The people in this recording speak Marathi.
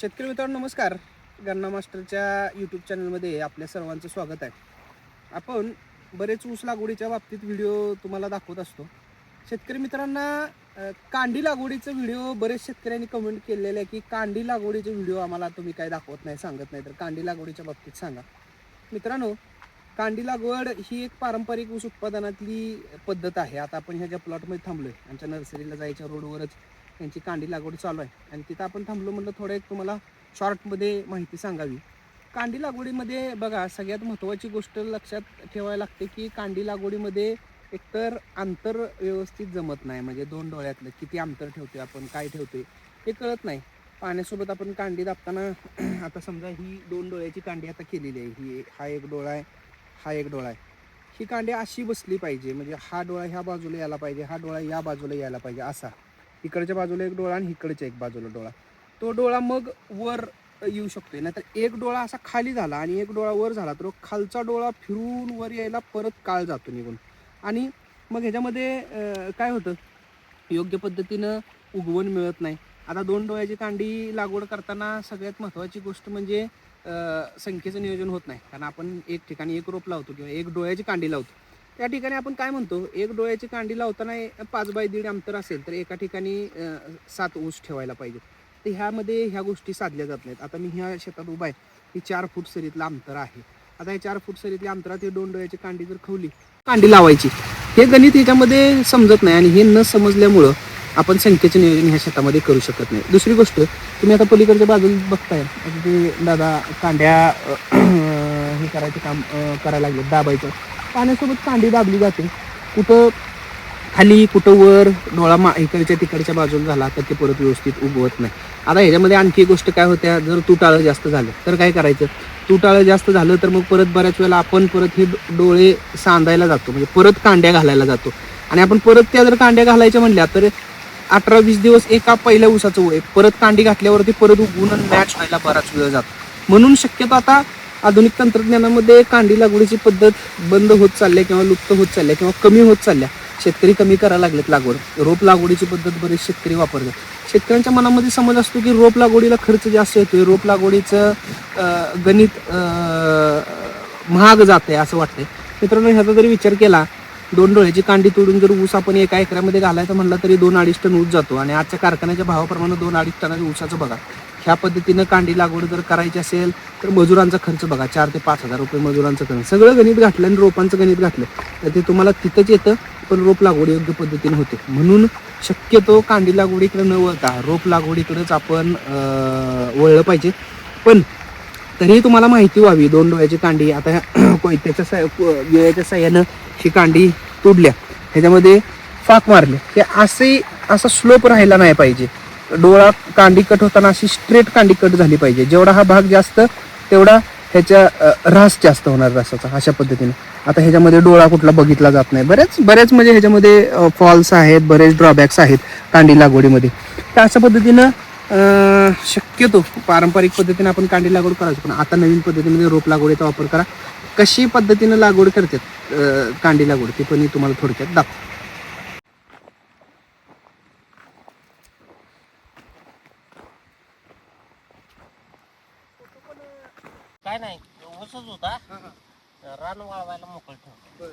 शेतकरी मित्रांनो नमस्कार. गन्ना मास्टरच्या यूट्यूब चॅनलमध्ये आपल्या सर्वांचं स्वागत आहे. आपण बरेच ऊस लागवडीच्या बाबतीत व्हिडिओ तुम्हाला दाखवत असतो. शेतकरी मित्रांना कांडी लागवडीचं व्हिडिओ बरेच शेतकऱ्यांनी कमेंट केलेले आहे की कांडी लागवडीचे व्हिडिओ आम्हाला तुम्ही काय दाखवत नाही सांगत नाही. तर कांडी लागवडीच्या बाबतीत सांगा. मित्रांनो कांडी लागवड ही एक पारंपरिक ऊस उत्पादनातली पद्धत आहे. आता आपण ह्या ज्या प्लॉटमध्ये थांबलोय. आमच्या नर्सरीला जायच्या रोडवरच त्यांची कांडी लागवड चालू आहे. आणि तिथं आपण थांबलो म्हटलं थोडं एक तुम्हाला शॉर्टमध्ये माहिती सांगावी. कांडी लागवडीमध्ये बघा सगळ्यात महत्त्वाची गोष्ट लक्षात ठेवायला लागते की कांडी लागवडीमध्ये एकतर अंतर व्यवस्थित जमत नाही. म्हणजे दोन डोळ्यातलं किती अंतर ठेवते आपण काय ठेवते हे कळत नाही. पाण्यासोबत आपण कांडी दाबताना आता समजा ही दोन डोळ्याची कांडी आता केलेली आहे. ही हा एक डोळा आहे हा एक डोळा आहे. ही कांडी अशी बसली पाहिजे म्हणजे हा डोळा ह्या बाजूला यायला पाहिजे हा डोळा या बाजूला यायला पाहिजे असा. इकडच्या बाजूला एक डोळा आणि इकडच्या एक बाजूला डोळा. तो डोळा मग वर येऊ शकतोय. नाहीतर एक डोळा असा खाली झाला आणि एक डोळा वर झाला तर खालचा डोळा फिरून वर यायला परत काळ जातो निघून. आणि मग ह्याच्यामध्ये काय होतं? योग्य पद्धतीनं उगवण मिळत नाही. आता दोन डोळ्याची कांडी लागवड करताना सगळ्यात महत्त्वाची गोष्ट म्हणजे संख्येचं नियोजन होत नाही. कारण आपण एक ठिकाणी एक रोप लावतो किंवा एक डोळ्याची कांडी लावतो. त्या ठिकाणी आपण काय म्हणतो एक डोळ्याची कांडी लावताना पाच बाय दीड अंतर असेल तर एका ठिकाणी सात ऊस ठेवायला पाहिजे तर ह्यामध्ये ह्या गोष्टी साधल्या जात नाहीत. आता मी ह्या शेतात उभा आहे ही चार फूट सरीतलं अंतर आहे. आता हे चार फूट सरीतल्या अंतरात हे दोन डोळ्याची कांडी जर खवली कांडी लावायची हे गणित ह्याच्यामध्ये समजत नाही आणि हे न समजल्यामुळं आपण संख्येचे नियोजन ह्या शेतामध्ये करू शकत नाही. दुसरी गोष्ट तुम्ही आता पलीकडच्या बाजूला बघताय ते दादा कांड्या हे करायचं काम करायला लागले दाबायचं. पाण्यासोबत कांडी दाबली जाते. कुठं खाली कुठं वर डोळा मा इकडच्या तिकडच्या बाजूला झाला तर ते परत व्यवस्थित उगवत नाही. आता ह्याच्यामध्ये आणखी एक गोष्ट काय होत्या? जर तुटाळं जास्त झालं तर काय करायचं? तुटाळं जास्त झालं तर मग परत बऱ्याच वेळेला आपण परत हे डोळे सांधायला जातो. म्हणजे परत कांड्या घालायला जातो. आणि आपण परत त्या जर कांड्या घालायच्या म्हणल्या तर अठरा वीस दिवस एका पहिल्या ऊसाचं वय परत कांडी घातल्यावरती परत उगवून मॅच व्हायला बराच वेळ जातो. म्हणून शक्यतो आता आधुनिक तंत्रज्ञानामध्ये कांडी लागवडीची पद्धत बंद होत चालल्या किंवा लुप्त होत चालल्या किंवा कमी होत चालल्या शेतकरी कमी करायला लागलेत लागवड. रोप लागवडीची पद्धत बरेच शेतकरी वापरतात. शेतकऱ्यांच्या मनामध्ये समज असतो की रोप लागवडीला खर्च जास्त येतोय. रोप लागवडीचं गणित महाग जात आहे असं वाटतंय. मित्रांनो ह्याचा जरी विचार केला दोन डोळ्याची कांडी तोडून जर ऊस आपण एका एकरामध्ये घालायचं म्हणलं तरी दोन अडीच टन ऊस जातो. आणि आजच्या कारखान्याच्या भावाप्रमाणे दोन अडीच टनाच्या ऊसाचं बघा. ह्या पद्धतीनं कांडी लागवड जर करायची असेल तर मजुरांचा खर्च बघा चार ते पाच हजार रुपये मजुरांचं खर्च. सगळं गणित घातलं आणि रोपांचं गणित घातलं तर ते तुम्हाला तिथंच येतं पण रोप लागवड योग्य पद्धतीने होते. म्हणून शक्यतो कांडी लागवडीकडे न वळता रोप लागवडीकडेच आपण वळलं पाहिजे. पण तरीही तुम्हाला माहिती व्हावी दोन डोळ्याची कांडी आता कोयत्याच्या सा वेळेच्या साह्यानं ही कांडी तुडल्या ह्याच्यामध्ये फाक मारले ते असे असा स्लोप राहिला नाही पाहिजे. डोळा कांडी कट होताना अशी स्ट्रेट कांडी कट झाली पाहिजे. जेवढा हा भाग जास्त तेवढा ह्याच्या अ, ऱ्हास जास्त होणार रसाचा अशा पद्धतीने. आता ह्याच्यामध्ये डोळा कुठला बघितला जात नाही. बऱ्याच बऱ्याच म्हणजे ह्याच्यामध्ये फॉल्स आहेत बरेच ड्रॉबॅक्स आहेत कांडी लागवडीमध्ये. तर अशा पद्धतीनं शक्यतो पारंपरिक पद्धतीने आपण कांडी लागवड करायचो. पण आता नवीन पद्धतीमध्ये रोप लागवडीचा वापर करा. कशी पद्धतीनं लागवड करतात कांडी लागवड ती पण तुम्हाला थोडक्यात दाखव काय नाही ऊसच होता. रान वाळवायला मोकळ ठेव